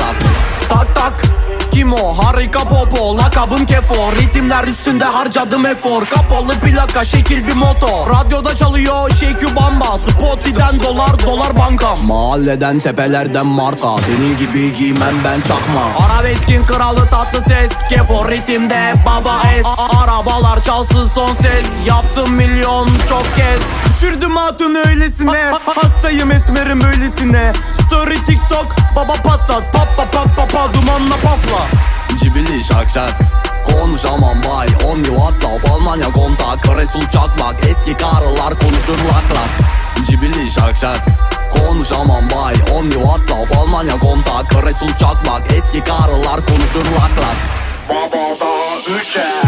lak Tak tak. Kim o? Harika popo. Lakabım kefo Ritimler üstünde harcadım efor. Kapalı plaka şekil bir motor. Radyoda çalıyor Şekü Bamba. Spotify'den dolar dolar bankam. Mahalleden tepelerden marka. Senin gibi giymem ben çakma. Arabeskin kralı tatlı ses. Kefo ritimde baba es. Arabalar çalsın son ses. Yaptım milyon çok kez. Düşürdüm hatun öylesine. Hastayım esmerim böylesine. Story TikTok Baba patlat Pafla Cibili şak şak Konuşamam bay. On WhatsApp Almanya kontak. Resul çakmak. Eski karılar konuşur lak lak. Cibili şak şak Konuşamam bay. On WhatsApp Almanya kontak. Resul çakmak. Eski karılar konuşur lak lak. Babada üçe